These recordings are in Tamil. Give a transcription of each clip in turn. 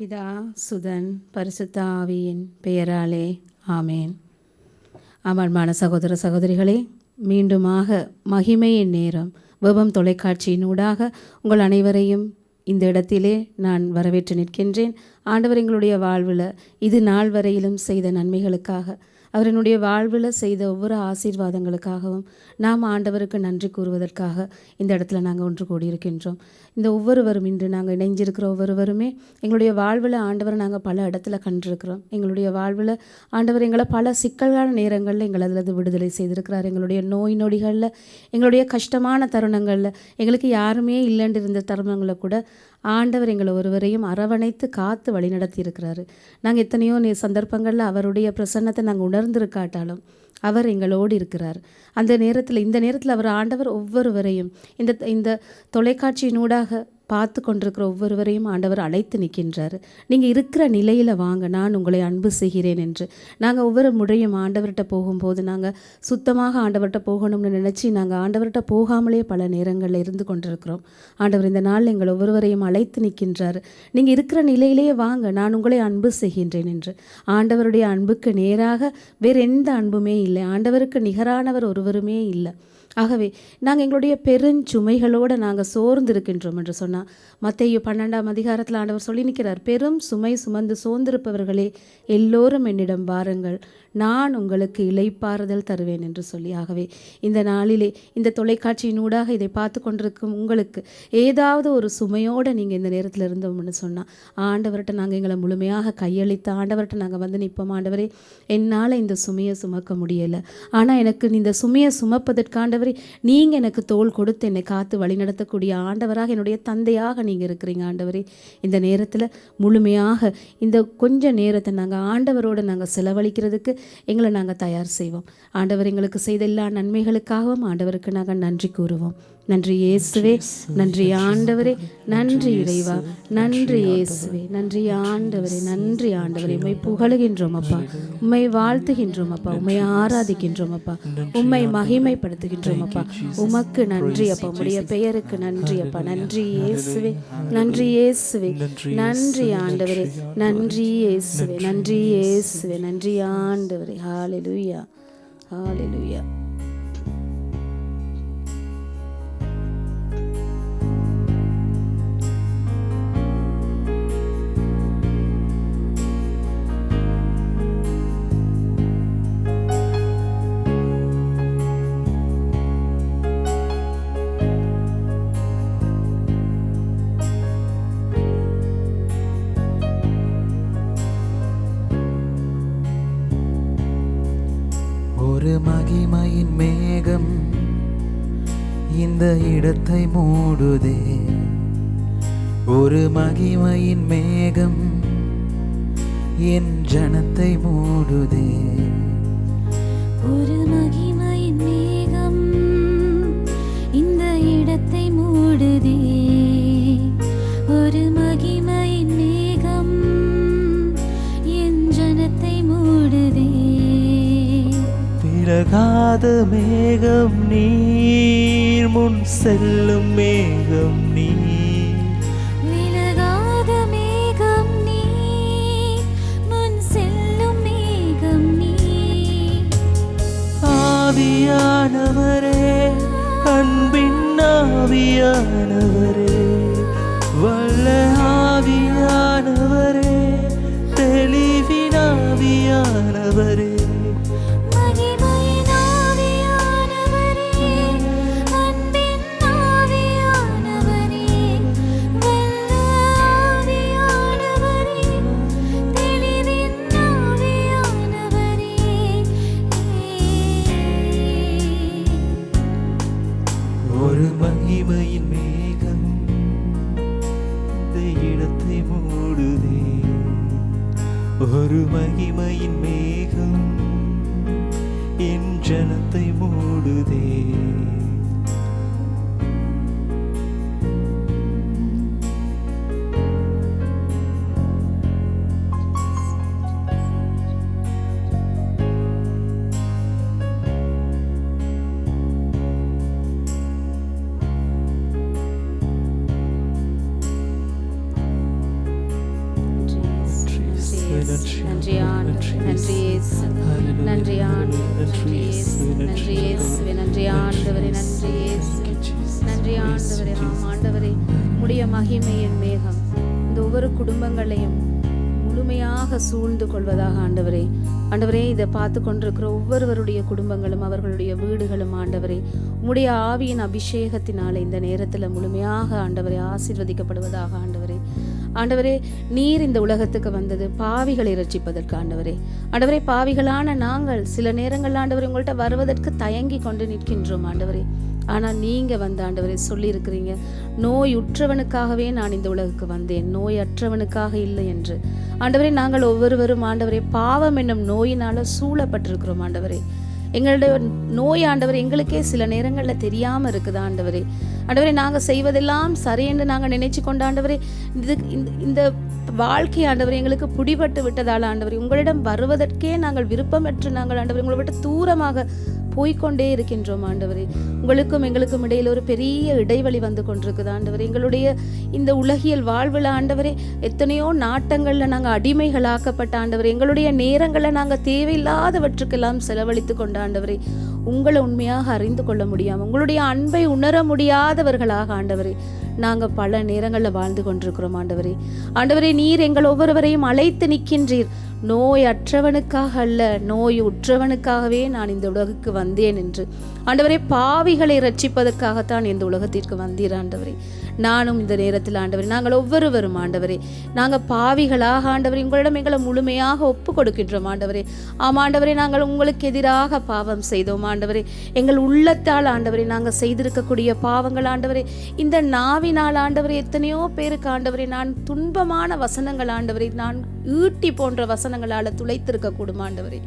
பிதா சுதன் பரிசுத்த ஆவியின் பெயராலே ஆமேன். அமர்மான சகோதர சகோதரிகளே மீண்டுமாக மகிமையின் நேரம் வெபம் தொலைக்காட்சியினூடாக உங்கள் அனைவரையும் இந்த இடத்திலே நான் வரவேற்று நிற்கின்றேன். ஆண்டவர் எங்களுடைய வாழ்வில் இது நாள் வரையிலும் செய்த நன்மைகளுக்காக அவர் என்னுடைய வாழ்வில் செய்த ஒவ்வொரு ஆசீர்வாதங்களுக்காகவும் நாம் ஆண்டவருக்கு நன்றி கூறுவதற்காக இந்த இடத்துல நாங்கள் ஒன்று கூடியிருக்கின்றோம். இந்த ஒவ்வொருவரும் இன்று நாங்கள் இணைஞ்சிருக்கிற ஒவ்வொருவருமே எங்களுடைய வாழ்வில் ஆண்டவரை நாங்கள் பல இடத்துல கண்டிருக்கிறோம். எங்களுடைய வாழ்வில் ஆண்டவர் எங்களை பல சிக்கலான நேரங்களில் எங்களை அதில் விடுதலை செய்திருக்கிறார். எங்களுடைய நோய் நொடிகளில் எங்களுடைய கஷ்டமான தருணங்களில் எங்களுக்கு யாருமே இல்லைன்னு இருந்த தருணங்களில் கூட ஆண்டவர் எங்களை ஒருவரையும் அரவணைத்து காத்து வழிநடத்தி இருக்கிறாரு. நாங்கள் எத்தனையோ நே சந்தர்ப்பங்களில் அவருடைய பிரசன்னத்தை நாங்கள் உணர்ந்திருக்காட்டாலும் அவர் எங்களோடு இருக்கிறார். அந்த நேரத்தில் இந்த நேரத்தில் அவர் ஆண்டவர் ஒவ்வொருவரையும் இந்த இந்த தொலைக்காட்சியினூடாக பார்த்து கொண்டிருக்கிற ஒவ்வொருவரையும் ஆண்டவர் அழைத்து நிற்கின்றார். நீங்கள் இருக்கிற நிலையில் வாங்க நான் உங்களை அன்பு செய்கிறேன் என்று. நாங்கள் ஒவ்வொரு முறையும் ஆண்டவர்கிட்ட போகும்போது நாங்கள் சுத்தமாக ஆண்டவர்கிட்ட போகணும்னு நினச்சி நாங்கள் ஆண்டவர்கிட்ட போகாமலே பல நேரங்களில் இருந்து கொண்டிருக்கிறோம். ஆண்டவர் இந்த நாள் எங்கள் ஒவ்வொருவரையும் அழைத்து நிற்கின்றார். நீங்கள் இருக்கிற நிலையிலேயே வாங்க நான் உங்களை அன்பு செய்கின்றேன் என்று. ஆண்டவருடைய அன்புக்கு நேராக வேறு எந்த அன்புமே இல்லை. ஆண்டவருக்கு நிகரானவர் ஒருவருமே இல்லை. ஆகவே நாங்கள் எங்களுடைய பெருஞ்சுமைகளோடு நாங்கள் சோர்ந்து இருக்கின்றோம் என்று சொன்னால் மத்தையோ பன்னெண்டாம் அதிகாரத்தில் ஆண்டவர் சொல்லி நிற்கிறார் பெரும் சுமை சுமந்து சோர்ந்திருப்பவர்களே எல்லோரும் என்னிடம் வாருங்கள் நான் உங்களுக்கு இழைப்பாறுதல் தருவேன் என்று சொல்லி. ஆகவே இந்த நாளிலே இந்த தொலைக்காட்சியினூடாக இதை பார்த்து கொண்டிருக்கும் உங்களுக்கு ஏதாவது ஒரு சுமையோடு நீங்கள் இந்த நேரத்தில் இருந்தோம்னு சொன்னால் ஆண்டவர்கிட்ட நாங்கள் எங்களை முழுமையாக கையளித்து ஆண்டவர்கிட்ட நாங்கள் வந்து நிற்போம். ஆண்டவரே என்னால் இந்த சுமையை சுமக்க முடியலை. ஆனால் எனக்கு இந்த சுமையை சுமப்பதற்காண்டவரே நீங்கள் எனக்கு தோல் கொடுத்து என்னை காத்து வழிநடத்தக்கூடிய ஆண்டவராக என்னுடைய தந்தையாக நீங்கள் இருக்கிறீங்க ஆண்டவரே. இந்த நேரத்தில் முழுமையாக இந்த கொஞ்ச நேரத்தை நாங்கள் ஆண்டவரோடு நாங்கள் செலவழிக்கிறதுக்கு எங்களை நாங்கள் தயார் செய்வோம். ஆண்டவர் எங்களுக்கு செய்த எல்லா நன்மைகளுக்காகவும் ஆண்டவருக்கு நாங்கள் நன்றி கூறுவோம். நன்றி இயேசுவே நன்றி ஆண்டவரே நன்றி இறைவா நன்றி இயேசுவே நன்றி ஆண்டவரே நன்றி ஆண்டவரே. உம்மை புகழுகின்றோம் அப்பா உம்மை வாழ்த்துகின்றோம் அப்பா உம்மை ஆராதிக்கின்றோம் அப்பா உம்மை மகிமைப்படுத்துகின்றோம் அப்பா உமக்கு நன்றி அப்பா. உம்முடைய பெயருக்கு நன்றி அப்பா. நன்றி இயேசுவே. நன்றி இயேசுவே. நன்றி ஆண்டவரே. நன்றி இயேசுவே. நன்றி இயேசுவே. நன்றி ஆண்டவரே. ஹalleluya ஹalleluya இடத்தை மூடுதே. ஒரு மகிமையின் மேகம் என் ஜனத்தை மூடுதே. ஒரு மகிமையின் மேகம் இந்த இடத்தை மூடுதே. ஒரு மகிமையின் மேகம் என் ஜனத்தை மூடுதே. விலகாத மேகம் நீர் முன் செல்லும் மேகம் நீர் விலகாத மேகம் நீ. முன் செல்லும் மேகம் நீ. ஆவியானவரே அன்பின் ஆவியானவரே. மகிமையின் மேகம் என் ஜனத்தை மூடுதே. ஆண்டவரே இதை பார்த்து கொண்டிருக்கிற ஒவ்வொருவருடைய குடும்பங்களும் அவர்களுடைய வீடுகளும் ஆண்டவரே உம்முடைய ஆவியின் அபிஷேகத்தினால இந்த நேரத்தில் முழுமையாக ஆண்டவரை ஆசீர்வதிக்கப்படுவதாக ஆண்டவர் ஆண்டவரே நீர் இந்த உலகத்துக்கு வந்தது. பாவிகளை ரட்சிப்பதற்கு ஆண்டவரே. ஆண்டவரே பாவிகளான நாங்கள் சில நேரங்கள் ஆண்டவரே உங்கள்கிட்ட வருவதற்கு தயங்கி கொண்டு நிற்கின்றோம் ஆண்டவரே. ஆனால் நீங்கள் வந்த ஆண்டவரே சொல்லியிருக்கிறீங்க நோய் உற்றவனுக்காகவே நான் இந்த உலகுக்கு வந்தேன். நோய் அற்றவனுக்காக இல்லை என்று. ஆண்டவரே நாங்கள் ஒவ்வொருவரும் ஆண்டவரே பாவம் என்னும் நோயினால சூழப்பட்டிருக்கிறோம் ஆண்டவரே. எங்களுடைய நோய் ஆண்டவர் எங்களுக்கே சில நேரங்களில் தெரியாமல் இருக்குது ஆண்டவரே. ஆண்டவரே நாங்கள் செய்வதெல்லாம் சரி என்று நாங்கள் நினைச்சு கொண்ட ஆண்டவரே இது இந்த இந்த வாழ்க்கை ஆண்டவர் எங்களுக்கு பிடிபட்டு விட்டதால் ஆண்டவர் உங்களிடம் வருவதற்கே நாங்கள் விருப்பமற்று நாங்கள் ஆண்டவர் உங்களை விட்டு தூரமாக போய்க்கொண்டே இருக்கின்றோம் ஆண்டவரே. உங்களுக்கும் எங்களுக்கும் இடையில் ஒரு பெரிய இடைவெளி வந்து கொண்டிருக்குது ஆண்டவர். எங்களுடைய இந்த உலகியல் வாழ்வில் ஆண்டவரே எத்தனையோ நாட்டங்களில் நாங்கள் அடிமைகளாக்கப்பட்ட ஆண்டவர் எங்களுடைய நேரங்களை நாங்கள் தேவையில்லாதவற்றுக்கெல்லாம் செலவழித்து கொண்ட ஆண்டவரே உங்களை உண்மையாக அறிந்து கொள்ள முடியாமல் உங்களுடைய அன்பை உணர முடியாதவர்களாக ஆண்டவரே நாங்கள் பல நேரங்களில் வாழ்ந்து கொண்டிருக்கிறோம் ஆண்டவரே. ஆண்டவரே நீர் எங்கள் ஒவ்வொருவரையும் அழைத்து நிற்கின்றீர். நோய் அற்றவனுக்காக அல்ல நோய் உற்றவனுக்காகவே நான் இந்த உலகுக்கு வந்தேன் என்று. ஆண்டவரே பாவிகளை ரட்சிப்பதற்காகத்தான் இந்த உலகத்திற்கு வந்தீர் ஆண்டவரே. நானும் இந்த நேரத்தில் ஆண்டவரே நாங்கள் ஒவ்வொருவரும் ஆண்டவரே. நாங்கள் பாவிகளாக ஆண்டவரே உங்களிடம் எங்களை முழுமையாக ஒப்பு கொடுக்கின்றோம் ஆண்டவரே. ஆம் ஆண்டவரே நாங்கள் உங்களுக்கு எதிராக பாவம் செய்தோம் ஆண்டவரே. எங்கள் உள்ளத்தால் ஆண்டவரே நாங்கள் செய்திருக்கக்கூடிய பாவங்கள் ஆண்டவரே. இந்த நாவி துன்பினால் ஆண்டவரே எத்தனையோ பேருக்கு ஆண்டவரே நான் துன்பமான வசனங்கள் ஆண்டவரே நான் ஈட்டி போன்ற வசனங்களால் துளைத்திருக்க கூடும் ஆண்டவரே.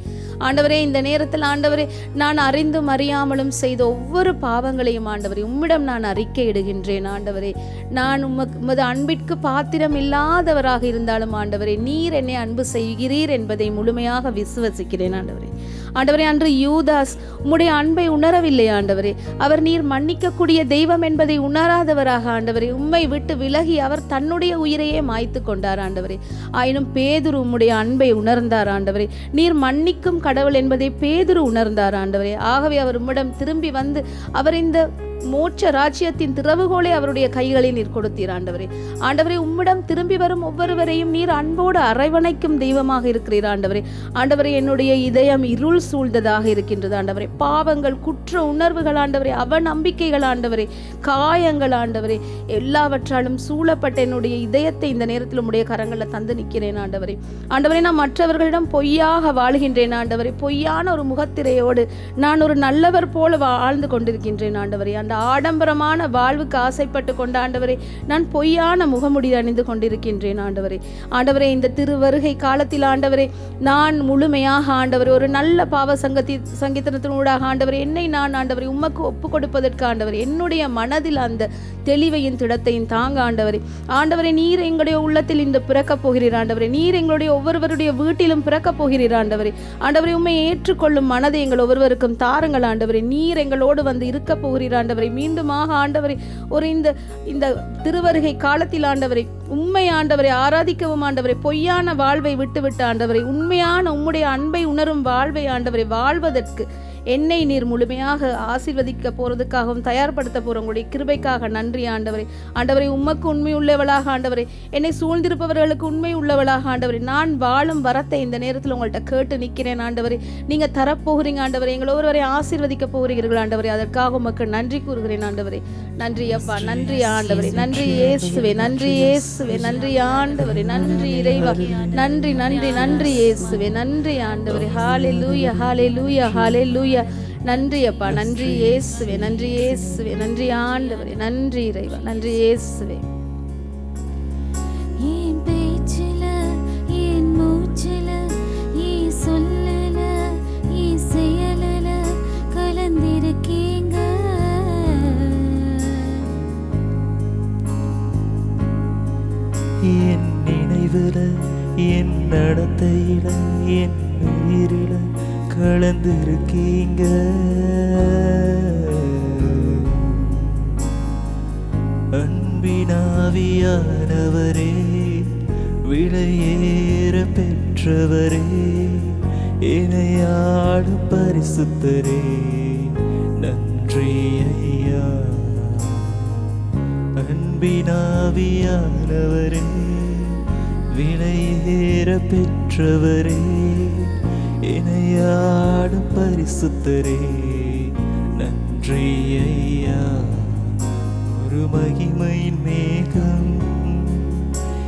ஆண்டவரே இந்த நேரத்தில் ஆண்டவரே நான் அறிந்தும் அறியாமலும் செய்த ஒவ்வொரு பாவங்களையும் ஆண்டவரே உம்மிடம் நான் அறிக்கையிடுகின்றேன் ஆண்டவரே. நான் உமக்கு உமது அன்பிற்கு பாத்திரம் இல்லாதவராக இருந்தாலும் ஆண்டவரே நீர் என்னை அன்பு செய்கிறீர் என்பதை முழுமையாக விசுவசிக்கிறேன் ஆண்டவரே. ஆண்டவரே அன்று யூதாஸ் உம்முடைய அன்பை உணரவில்லை ஆண்டவரே. அவர் நீர் மன்னிக்கக்கூடிய தெய்வம் என்பதை உணராதவராக ஆண்டவரே. உம்மை விட்டு விலகி அவர் தன்னுடைய உயிரையே மாய்த்து கொண்டார் ஆண்டவரே. ஆயினும் பேதுரு உம்முடைய அன்பை உணர்ந்தார் ஆண்டவரே. நீர் மன்னிக்கும் கடவுள் என்பதை பேதுரு உணர்ந்தார் ஆண்டவரே. ஆகவே அவர் உம்மிடம் திரும்பி வந்து அவர் இந்த மோட்ச ராஜ்யத்தின் திறவுகோலை அவருடைய கைகளில் நீர் கொடுத்தீர் ஆண்டவரே. ஆண்டவரே உம்மிடம் திரும்பி வரும் ஒவ்வொருவரையும் நீர் அன்போடு அரவணைக்கும் தெய்வமாக இருக்கிறீர் ஆண்டவரே. ஆண்டவரே என்னுடைய இதயம் இருள் சூழ்ந்ததாக இருக்கின்றது ஆண்டவரே. பாவங்கள் குற்ற உணர்வுகள் ஆண்டவரே. அவநம்பிக்கைகள் ஆண்டவரே. காயங்கள் ஆண்டவரே. எல்லாவற்றாலும் சூழப்பட்ட என்னுடைய இதயத்தை இந்த நேரத்தில் உடைய கரங்களில் தந்து நிற்கிறேன் ஆண்டவரே. ஆண்டவரே நான் மற்றவர்களிடம் பொய்யாக வாழ்கின்றேன் ஆண்டவரே. பொய்யான ஒரு முகத்திரையோடு நான் ஒரு நல்லவர் போல வாழ்ந்து கொண்டிருக்கின்றேன் ஆண்டவரே. அந்த ஆடம்பரமான வாழ்வுக்கு ஆசைப்பட்டு கொண்ட ஆண்டவரே நான் பொய்யான முகமுடி அணிந்து கொண்டிருக்கின்றேன் ஆண்டவரே. ஆண்டவரே இந்த திருவருகை காலத்தில் ஆண்டவரே நான் முழுமையாக ஆண்டவரே ஒரு நல்ல பாவ சங்கத்தி சங்கீதனத்தினூடாக ஆண்டவர் என்னை நான் ஆண்டவரை உமக்கு ஒப்பு கொடுப்பதற்கு ஆண்டவர் என்னுடைய மனதில் அந்த தெளிவையும் திடத்தையும் தாங்க ஆண்டவரே. ஆண்டவரை நீர் எங்களுடைய உள்ளத்தில் இந்த பிறக்கப் போகிறீர் ஆண்டவரே நீர் எங்களுடைய ஒவ்வொருவருடைய வீட்டிலும் பிறக்கப் போகிறீர் ஆண்டவரே. ஆண்டவரை உண்மை ஏற்றுக்கொள்ளும் மனதை எங்கள் ஒவ்வொருவருக்கும் தாருங்கள் ஆண்டவரே நீர் எங்களோடு வந்து இருக்க போகிறீர் ஆண்டவரே. மீண்டுமாக ஆண்டவரை ஒரு இந்த இந்த திருவருகை காலத்தில் ஆண்டவரை உண்மை ஆண்டவரை ஆராதிக்கவும் ஆண்டவரை பொய்யான வாழ்வை விட்டுவிட்டு ஆண்டவரை உண்மையான உம்முடைய அன்பை உணரும் வாழ்வை ஆண்டவரை வாழ்வதற்கு என்னை நீர் முழுமையாக ஆசிர்வதிக்க போறதுக்காகவும் தயார்படுத்த போற உங்களுடைய கிருபைக்காக நன்றி ஆண்டவரே. ஆண்டவரை உமக்கு உண்மை உள்ளவளாக ஆண்டவரே. என்னை சூழ்ந்திருப்பவர்களுக்கு உண்மை உள்ளவளாக ஆண்டவரே. நான் வாழும் வரத்தை இந்த நேரத்தில் உங்கள்கிட்ட கேட்டு நிற்கிறேன் ஆண்டவரே. நீங்க தரப்போகிறீங்க ஆண்டவரே. எங்களை ஒருவரை ஆசீர்வதிக்க போகிறீர்கள் ஆண்டவரே. அதற்காக உமக்கு நன்றி கூறுகிறேன் ஆண்டவரே. நன்றி அப்பா. நன்றி ஆண்டவரே. நன்றி இயேசுவே. நன்றி இயேசுவே. நன்றி ஆண்டவரே. நன்றி இறைவா. நன்றி நன்றி நன்றி இயேசுவே. நன்றி ஆண்டவரே. ஹாலே லூயா ஹாலே லூயா ஹாலே லூயா நன்றி அப்பா நன்றி. இயேசுவே நன்றி இயேசுவே நன்றி ஆண்டவரே நன்றி இறைவா நன்றி இயேசுவே. என் பேச்சில என் மூச்சில என் சொல்லல என் செயலல கலந்திருக்கீங்க. என் நினைவுல என் நடத்தையில என் உயிரில கலந்திருக்கீங்க. அன்பினாவியானவரே விலையேற பெற்றவரே இணையாடு பரிசுத்தரே நன்றி ஐயா. அன்பினாவியானவரே விலையேற பெற்றவரே இணையாடும் பரிசுத்தரே நன்றி ஐயா ஒரு மகிமையின் மேகம்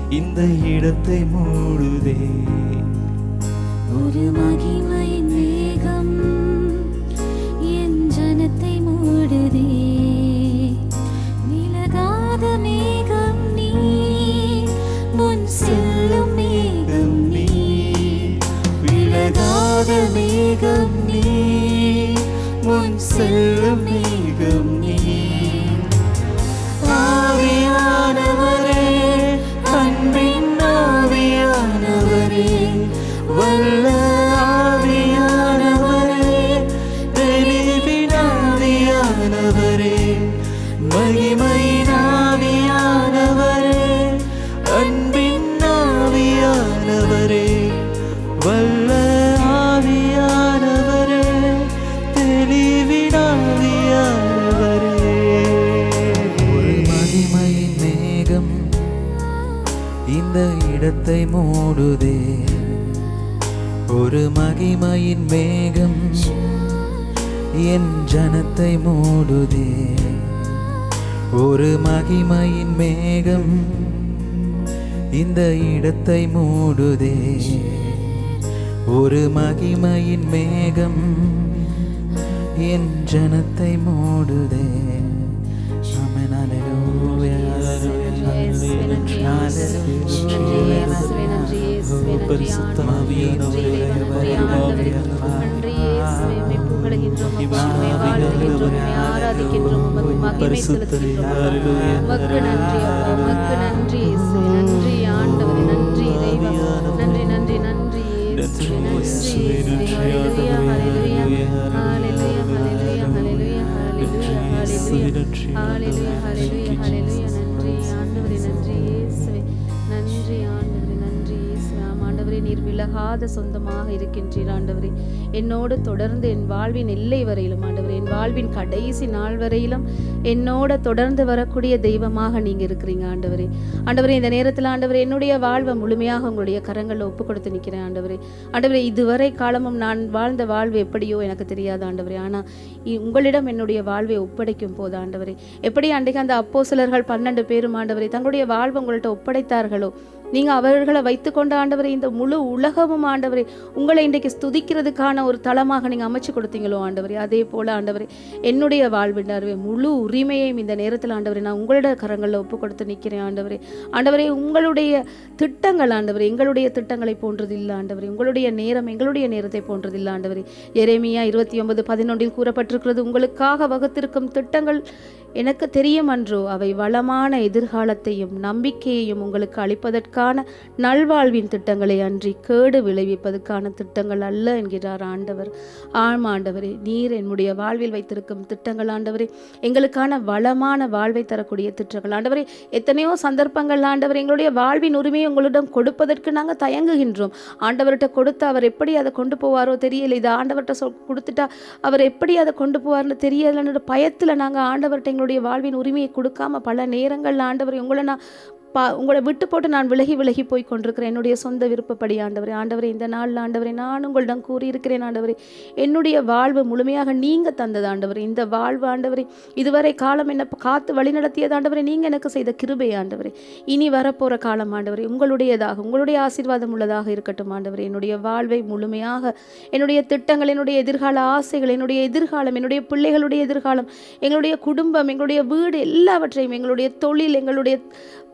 இந்த இடத்தை மூடுதே. ஒரு மகிமை 更你，梦碎。இந்த இடத்தை மூடுதே. ஒரு மகிமையின் மேகம் என் ஜனத்தை மூடுதே. ஒரு மகிமையின் மேகம் இந்த இடத்தை மூடுதே. ஒரு மகிமையின் மேகம் என் ஜனத்தை மூடுதே. ஆராதிக்கின்றோம். மகிமை செலுத்துகின்றோம் மக்கு நன்றி மக்கு நன்றி நன்றி ஆண்டவர் நன்றி நன்றி நன்றி நன்றி நன்றி ஆண்டவரே நீர் விலகாத சொந்தமாக இருக்கின்றீர் ஆண்டவரே. என்னோடு தொடர்ந்து என் வாழ்வின் எல்லை வரையிலும் ஆண்டவரே என் வாழ்வின் கடைசி நாள் வரையிலும் என்னோட தொடர்ந்து வரக்கூடிய தெய்வமாக நீங்க இருக்கிறீங்க ஆண்டவரே. ஆண்டவரே இந்த நேரத்தில் ஆண்டவரே என்னுடைய வாழ்வை முழுமையாக உங்களுடைய கரங்களில் ஒப்பு கொடுத்து நிற்கிறேன் ஆண்டவரே. ஆண்டவரே இதுவரை காலமும் நான் வாழ்ந்த வாழ்வு எப்படியோ எனக்கு தெரியாது ஆண்டவரே. ஆனால் உங்களிடம் என்னுடைய வாழ்வை ஒப்படைக்கும் போது ஆண்டவரே. எப்படி அன்றைக்கு அந்த அப்போ சிலர்கள் பன்னெண்டு பேரும் ஆண்டவரே தங்களுடைய வாழ்வை உங்கள்கிட்ட ஒப்படைத்தார்களோ நீங்க அவர்களை வைத்துக்கொண்ட ஆண்டவரே இந்த முழு உலகமும் ஆண்டவரே உங்களை இன்றைக்கு ஸ்துதிக்கிறதுக்கான ஒரு தளமாக நீங்க அமைச்சு கொடுத்தீங்களோ ஆண்டவரே. அதே போல ஆண்டவரே என்னுடைய வாழ்வினர்வே முழு உரிமையையும் இந்த நேரத்தில் ஆண்டவரே நான் உங்களோட கரங்களில் ஒப்பு கொடுத்து நிற்கிறேன் ஆண்டவரே. ஆண்டவரே உங்களுடைய திட்டங்கள் ஆண்டவரே எங்களுடைய திட்டங்களை போன்றது இல்லை ஆண்டவரே. உங்களுடைய நேரம் எங்களுடைய நேரத்தை போன்றது இல்லை ஆண்டவரே. எரேமியா இருபத்தி ஒன்பது பதினொன்றில் கூறப்பட்டிருக்கிறது உங்களுக்காக வகுத்திருக்கும் திட்டங்கள் எனக்கு தெரியும் அன்றோ அவை வளமான எதிர்காலத்தையும் நம்பிக்கையையும் உங்களுக்கு அளிப்பதற்கான நல்வாழ்வின் திட்டங்களை அன்றி கேடு விளைவிப்பதற்கான திட்டங்கள் அல்ல என்கிறார் ஆண்டவர். ஆம் ஆண்டவரே நீர் என்னுடைய வாழ்வில் வைத்திருக்கும் திட்டங்கள் ஆண்டவரே எங்களுக்கான வளமான வாழ்வை தரக்கூடிய திட்டங்கள். ஆண்டவரே எத்தனையோ சந்தர்ப்பங்கள் ஆண்டவர் எங்களுடைய வாழ்வின் உரிமையை உங்களிடம் கொடுப்பதற்கு நாங்கள் தயங்குகின்றோம். ஆண்டவர்கிட்ட கொடுத்து அவர் எப்படி அதை கொண்டு போவாரோ தெரியல. இது ஆண்டவர்கிட்ட சொல் கொடுத்துட்டா அவர் எப்படி அதை கொண்டு போவார்னு தெரியலன்னு பயத்தில் நாங்கள் ஆண்டவர்கிட்ட எங்களுடைய வாழ்வின் உரிமையை கொடுக்காம பல நேரங்களில் ஆண்டவர் உங்களை நான் பா உங்களை விட்டு போட்டு நான் விலகி விலகி போய் கொண்டிருக்கிறேன். என்னுடைய சொந்த விருப்பப்படி ஆண்டவரே ஆண்டவரே இந்த நாளில் ஆண்டவரே நான் உங்களிடம் கூறியிருக்கிறேன் ஆண்டவரே. என்னுடைய வாழ்வு முழுமையாக நீங்கள் தந்தது ஆண்டவரே. இந்த வாழ்வு ஆண்டவரே இதுவரை காலம் என்ன காத்து வழிநடத்தியது ஆண்டவரே. நீங்கள் எனக்கு செய்த கிருபை ஆண்டவரே. இனி வரப்போகிற காலம் ஆண்டவரே உங்களுடையதாக உங்களுடைய ஆசீர்வாதம் உள்ளதாக இருக்கட்டும் ஆண்டவரே. என்னுடைய வாழ்வை முழுமையாக என்னுடைய திட்டங்கள் என்னுடைய எதிர்கால ஆசைகள் என்னுடைய எதிர்காலம் என்னுடைய பிள்ளைகளுடைய எதிர்காலம் எங்களுடைய குடும்பம் எங்களுடைய வீடு எல்லாவற்றையும் எங்களுடைய தொழில் எங்களுடைய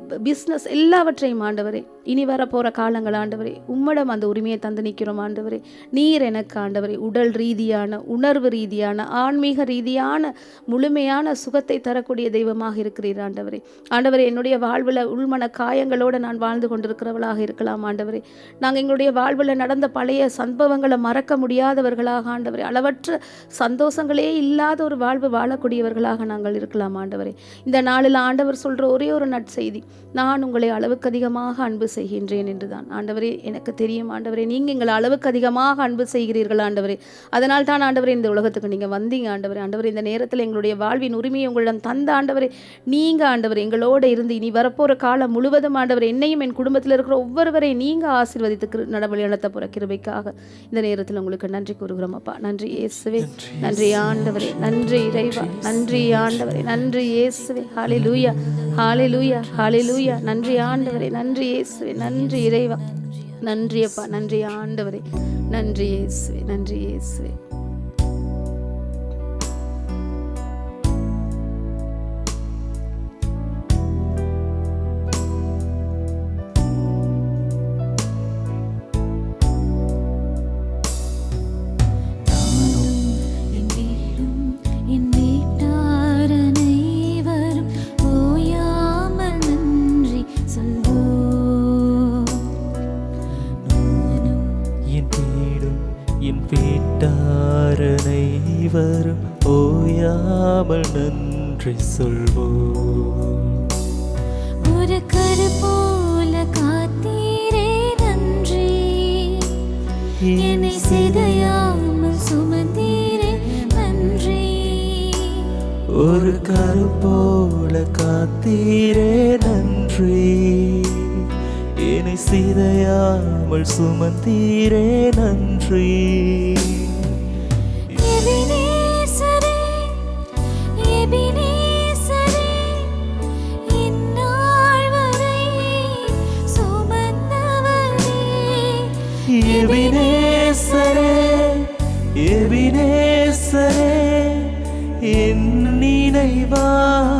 பிஸ்னஸ் எல்லாவற்றையும் ஆண்டவரே. இனி வரப்போகிற காலங்கள் ஆண்டவரே உம்மிடம் அந்த உரிமையை தந்து நிற்கிறோம் ஆண்டவரே. நீர் எனக்கு ஆண்டவரே உடல் ரீதியான உணர்வு ரீதியான ஆன்மீக ரீதியான முழுமையான சுகத்தை தரக்கூடிய தெய்வமாக இருக்கிறீர் ஆண்டவரே. ஆண்டவரே என்னுடைய வாழ்வில் உள்மன காயங்களோடு நான் வாழ்ந்து கொண்டிருக்கிறவளாக இருக்கலாம் ஆண்டவரே. நாங்கள் எங்களுடைய வாழ்வில் நடந்த பழைய சம்பவங்களை மறக்க முடியாதவர்களாக ஆண்டவரே. அளவற்ற சந்தோஷங்களே இல்லாத ஒரு வாழ்வு வாழக்கூடியவர்களாக நாங்கள் இருக்கலாம் ஆண்டவரே. இந்த நாளில் ஆண்டவர் சொல்கிற ஒரே ஒரு நற்செய்தி நான் உங்களை அளவுக்கு அதிகமாக அன்பு செய்கின்றேன் என்றுதான். ஆண்டவரே எனக்கு தெரியும். ஆண்டவரே நீங்கள் எங்களை அளவுக்கு அதிகமாக அன்பு செய்கிறீர்கள் ஆண்டவரே. அதனால் தான் ஆண்டவரே இந்த உலகத்துக்கு நீங்கள் வந்தீங்க ஆண்டவரே. ஆண்டவரே இந்த நேரத்தில் எங்களுடைய வாழ்வின் உரிமையை உங்களிடம் தந்த ஆண்டவரே. நீங்கள் ஆண்டவரே எங்களோட இருந்து இனி வரப்போகிற காலம் முழுவதும் ஆண்டவர் என்னையும் என் குடும்பத்தில் இருக்கிற ஒவ்வொருவரையும் நீங்கள் ஆசீர்வதித்து கிரு- நடவழி நடத்த போகிற கிருபைக்காக இந்த நேரத்தில் உங்களுக்கு நன்றி கூறுகிறோம் அப்பா. நன்றி இயேசுவே. நன்றி ஆண்டவரே. நன்றி இறைவா. நன்றி ஆண்டவரே. நன்றி இயேசுவே. ஹாலே லூயா ஹாலே லூயா ஹாலே லூயா நன்றி ஆண்டவரே. நன்றி இயேசுவே. நன்றி இறைவா. நன்றியப்பா. நன்றி ஆண்டவரே. நன்றி இயேசுவே. நன்றி இயேசுவே. என் வீட்டாரனை வரும் ஓயாமல் நன்றி சொல்வோம். ஒரு கரு போல காத்தீரே நன்றி. என்னை சிதையாமல் சுமந்தீரே நன்றி. ஒரு கரு போல காத்தீரே நன்றி. சிதையாமல் சுமந்தீரே நன்றி. எபினேசரே எபினேசரே என் நினைவாயிருப்பவரே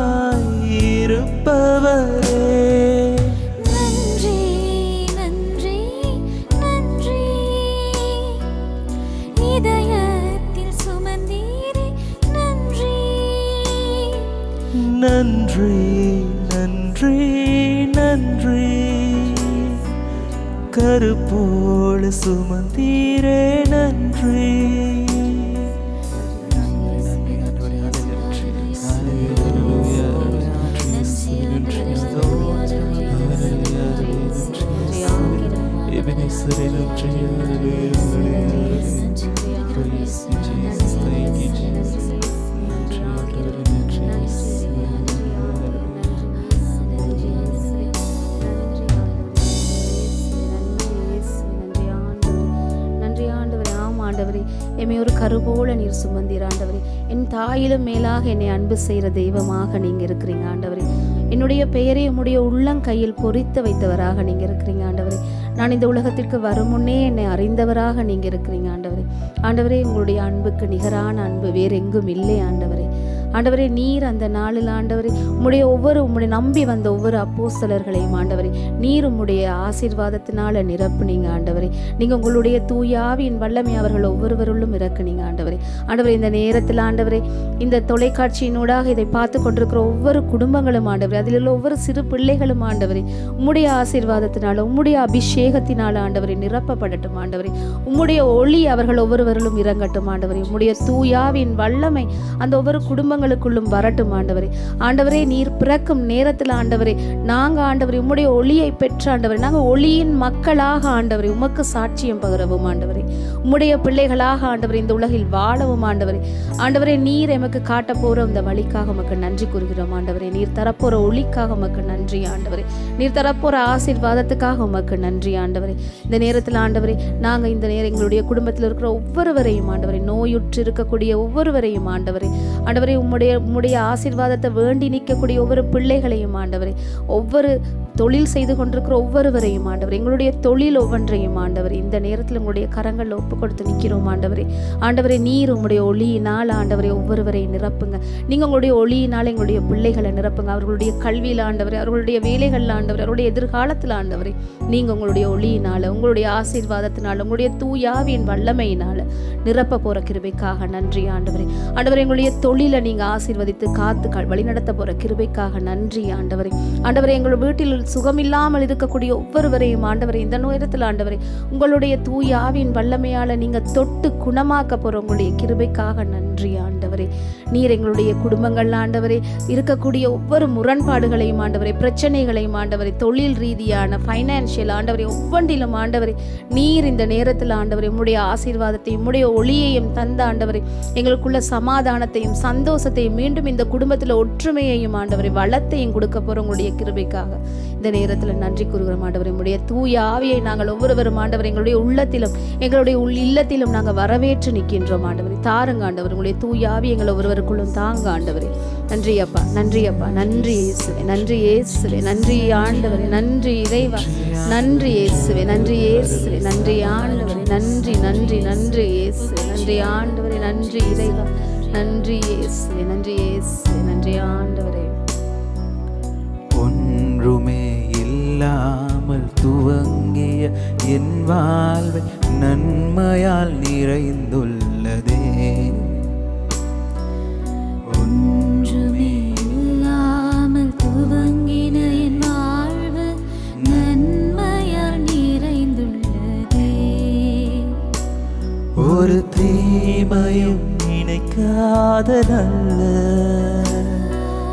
சுமந்தீர் ஆண்டவரே. என் தாயிலும் மேலாக என்னை அன்பு செய்கிற தெய்வமாக நீங்கள் இருக்கிறீங்க ஆண்டவரே. என்னுடைய பெயரை உம்முடைய உள்ளங்கையில் பொறித்து வைத்தவராக நீங்கள் இருக்கிறீங்க ஆண்டவரே. நான் இந்த உலகத்திற்கு வரும் முன்னே என்னை அறிந்தவராக நீங்கள் இருக்கிறீங்க ஆண்டவரே. ஆண்டவரே உங்களுடைய அன்புக்கு நிகரான அன்பு வேறெங்கும் இல்லை ஆண்டவரே. ஆண்டவரே நீர் அந்த நாளில் ஆண்டவரே உம்முடைய ஒவ்வொரு உம்முடைய நம்பி வந்த ஒவ்வொரு அப்போஸ்தலர்களையும் ஆண்டவரே நீர் உம்முடைய ஆசீர்வாதத்தினால நிரப்புனீங்க ஆண்டவரே. நீங்க உங்களுடைய தூயாவின் வல்லமை அவர்கள் ஒவ்வொருவருள்ளும் இறக்குனீங்க ஆண்டவரே. ஆண்டவரே இந்த நேரத்தில் ஆண்டவரே இந்த தொலைக்காட்சியினூடாக இதை பார்த்து கொண்டிருக்கிற ஒவ்வொரு குடும்பங்களும் ஆண்டவரே அதில் உள்ள ஒவ்வொரு சிறு பிள்ளைகளும் ஆண்டவரே உம்முடைய ஆசீர்வாதத்தினால உம்முடைய அபிஷேகத்தினால ஆண்டவரை நிரப்பப்படட்டும் ஆண்டவரே. உம்முடைய ஒளி அவர்கள் ஒவ்வொருவரிலும் இறங்கட்டும் ஆண்டவரே. உம்முடைய தூயாவின் வல்லமை அந்த ஒவ்வொரு குடும்பங்களுக்குள்ளும் வரட்டும் ஆண்டவரே. ஆண்டவரே நீர் பிறக்கும் நேரத்தில் ஆண்டவரே நாங்கள் ஆண்டவரே உம்முடைய ஒளியை பெற்ற ஆண்டவரே நாங்கள் ஒளியின் மக்களாக ஆண்டவரே உமக்கு சாட்சியம் பகரவும் ஆண்டவரே. உம்முடைய பிள்ளைகளாக ஆண்டவரே இந்த உலகில் வாழவும் ஆண்டவரே. ஆண்டவரே நீர் எமக்கு காட்ட போற இந்த வழிக்காக உமக்கு நன்றி கூறுகிறோம் ஆண்டவரே. நீர் தரப்போற ஒளிக்காக உமக்கு நன்றி ஆண்டவரே. நீர் தரப்போற ஆசீர்வாதத்துக்காக உமக்கு நன்றி ஆண்டவரே. இந்த நேரத்தில் ஆண்டவரே நாங்கள் இந்த நேரம் எங்களுடைய குடும்பத்தில் இருக்கிற ஒவ்வொருவரையும் ஆண்டவரே நோயுற்று இருக்கக்கூடிய ஒவ்வொருவரையும் ஆண்டவரே. ஆண்டவரே உம்முடைய உம்முடைய ஆசீர்வாதத்தை வேண்டி நிற்கக்கூடிய ஒவ்வொரு பிள்ளைகளையும் ஆண்டவரே. ஒவ்வொரு தொழில் செய்து கொண்டிருக்கிற ஒவ்வொருவரையும் ஆண்டவர். எங்களுடைய தொழில் ஒவ்வொன்றையும் ஆண்டவர். இந்த நேரத்தில் உங்களுடைய கரங்களில் ஒப்பு கொடுத்து நிற்கிறோம் ஆண்டவரே. ஆண்டவரே நீர் உங்களுடைய ஒளியினால் ஆண்டவரை ஒவ்வொருவரையும் நிரப்புங்க. நீங்கள் உங்களுடைய ஒளியினால் எங்களுடைய பிள்ளைகளை நிரப்புங்க. அவர்களுடைய கல்வியில் ஆண்டவர் அவர்களுடைய வேலைகளில் ஆண்டவர் அவருடைய எதிர்காலத்தில் ஆண்டவரே நீங்கள் உங்களுடைய ஒளியினால் உங்களுடைய ஆசீர்வாதத்தினால் உங்களுடைய தூயாவின் வல்லமையினால் நிரப்ப போகிற கிருபைக்காக நன்றி ஆண்டவரே. ஆண்டவர் எங்களுடைய தொழிலை நீங்கள் ஆசீர்வதித்து காத்து வழிநடத்த போகிற கிருபைக்காக நன்றி ஆண்டவரே. ஆண்டவரே எங்கள் வீட்டில் சுகமில்லாமல் இருக்கக்கூடிய ஒவ்வொருவரையும் ஆண்டவரே இந்த நேரத்தில் ஆண்டவரே உங்களுடைய தூய் ஆவியின் வல்லமையால் நீங்கள் தொட்டு குணமாக்க போகிற உங்களுடைய கிருபைக்காக நன்றி. ஆண்டவரே ஆண்டவரே. நீர் எங்களுடைய குடும்பங்கள் ஆண்டவரே. இருக்கக்கூடிய ஒவ்வொரு முரண்பாடுகளையும் ஆண்டவரே. பிரச்சனைகளையும் ஆண்டவரே. தொழில் ரீதியான ஃபைனான்சியல் ஆண்டவரே. ஒவ்வொன்றிலும் ஆண்டவரே. நீர் இந்த நேரத்தில் ஆண்டவரே உம்முடைய ஆசீர்வாதத்தையும் உம்முடைய ஒளியையும் தந்த ஆண்டவரே. எங்களுக்குள்ள சமாதானத்தையும் சந்தோஷத்தையும் மீண்டும் இந்த குடும்பத்தில் ஒற்றுமையையும் ஆண்டவரே வளத்தையும் கொடுக்க போகிற உங்களுடைய கிருபைக்காக. இந்த நேரத்தில் நன்றி கூறுகிறோம் ஆண்டவரே. உடைய தூய ஆவியை நாங்கள் ஒவ்வொருவரும் ஆண்டவர் எங்களுடைய உள்ளத்திலும் எங்களுடைய உள் இல்லத்திலும் நாங்கள் வரவேற்று நிற்கின்றோம் ஆண்டவரை. தாருங்க ஆண்டவர். உங்களுடைய தூய தூயாவி எங்களை ஒருவருக்குள்ளும் தாங்க ஆண்டவரே. நன்றி அப்பா நன்றி அப்பா நன்றி இயேசுவே நன்றி இயேசுவே நன்றி ஆண்டவரே நன்றி இறைவா நன்றி இயேசுவே நன்றி இயேசுவே நன்றி ஆண்டவரே நன்றி நன்றி நன்றி இயேசுவே நன்றி ஆண்டவரே நன்றி இறைவா நன்றி இயேசுவே நன்றி இயேசுவே நன்றி ஆண்டவரே. ஒன்றுமே இல்லாமல் துவங்கிய என் வாழ்வை நன்மையால் நிறைந்துள்ள நல்ல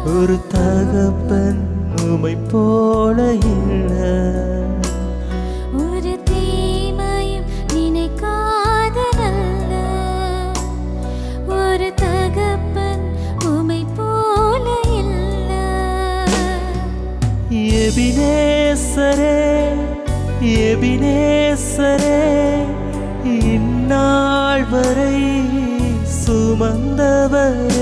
ஒரு தகப்பன் உமை போல இல்லை. ஒரு தீமையும் சுமந்தவர்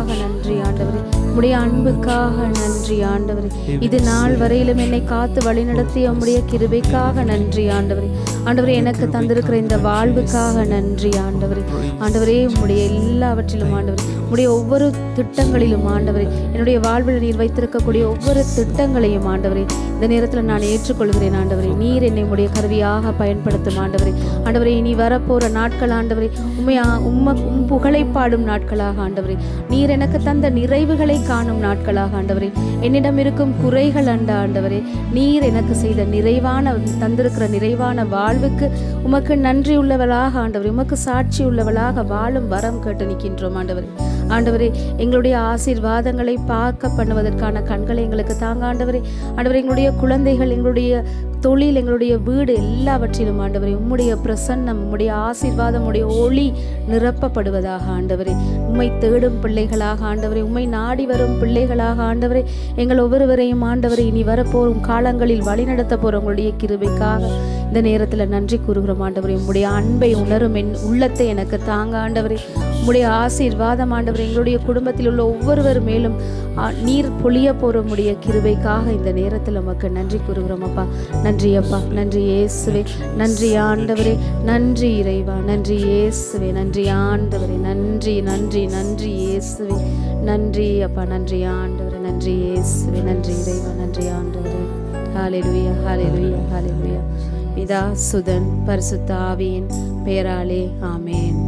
சுமந்ததுக்காக நன்றி ஆண்டவரே. உடைய அன்புக்காக நன்றி ஆண்டவரே. இது நாள் வரையிலும் என்னை காத்து வழிநடத்திய உம்முடைய கிருபைக்காக நன்றி ஆண்டவரே. ஆண்டவரே எனக்கு தந்திருக்கிற இந்த வாழ்வுக்காக நன்றி ஆண்டவரே. ஆண்டவரே உம்முடைய எல்லாவற்றிலும் ஆண்டவரே. உடைய ஒவ்வொரு திட்டங்களிலும் ஆண்டவரே என்னுடைய வாழ்வில் நீர் வைத்திருக்கக்கூடிய ஒவ்வொரு திட்டங்களையும் ஆண்டவரே இந்த நேரத்தில் நான் ஏற்றுக்கொள்கிறேன் ஆண்டவரே. நீர் என்னை உடைய கருவியாக பயன்படுத்தும் ஆண்டவரே. ஆண்டவரே இனி வரப்போகிற நாட்கள் ஆண்டவரே உண்மையா உம்ம உம் புகழை பாடும் நாட்களாக ஆண்டவரே. நீர் எனக்கு தந்த நிறைவுகளை காணும் நாட்களாக ஆண்டவரே. என்னிடம் இருக்கும் குறைகள் அண்ட ஆண்டவரே நீர் எனக்கு செய்த நிறைவான தந்திருக்கிற நிறைவான வாழ்வுக்கு உமக்கு நன்றி உள்ளவளாக ஆண்டவரே உமக்கு சாட்சி உள்ளவளாக வாழும் வரம் கேட்டு நிற்கின்றோம் ஆண்டவரே. ஆண்டவரே எங்களுடைய ஆசீர்வாதங்களை பார்க்க பண்ணுவதற்கான கண்களை எங்களுக்கு தாங்க. ஆண்டவரே ஆண்டவரே எங்களுடைய குழந்தைகள் எங்களுடைய தொழில் எங்களுடைய வீடு எல்லாவற்றிலும் ஆண்டவரே உம்முடைய பிரசன்னம் உம்முடைய ஆசீர்வாதம் உடைய ஒளி நிரப்பப்படுவதாக ஆண்டவரே. உம்மை தேடும் பிள்ளைகளாக ஆண்டவரே உம்மை நாடி வரும் பிள்ளைகளாக ஆண்டவரே எங்கள் ஒவ்வொருவரையும் ஆண்டவரை இனி வரப்போகும் காலங்களில் வழிநடத்த போகிற உங்களுடைய கிருபைக்காக இந்த நேரத்தில் நன்றி கூறுகிறோம் ஆண்டவரே. உம்முடைய அன்பை உணரும் என் உள்ளத்தை எனக்கு தாங்க ஆண்டவரே. உம்முடைய ஆசீர்வாதம் ஆண்டவர் எங்களுடைய குடும்பத்தில் உள்ள ஒவ்வொருவர் மேலும் நீர் பொழிய போற உம்முடைய கிருவைக்காக இந்த நேரத்தில் உமக்கு நன்றி கூறுகிறோம் அப்பா. நன்றி அப்பா நன்றி இயேசுவே நன்றி ஆண்டவரே நன்றி இறைவா நன்றி இயேசுவே நன்றி ஆண்டவரே நன்றி நன்றி நன்றி இயேசுவே நன்றி அப்பா நன்றி ஆண்டவரே நன்றி இயேசுவே நன்றி இறைவா நன்றி ஆண்டவரே. ஹalleluya ஹாலே ஹalleluya. பிதா சுதன் பரிசுத்தாவியின் பெயராலே ஆமென்.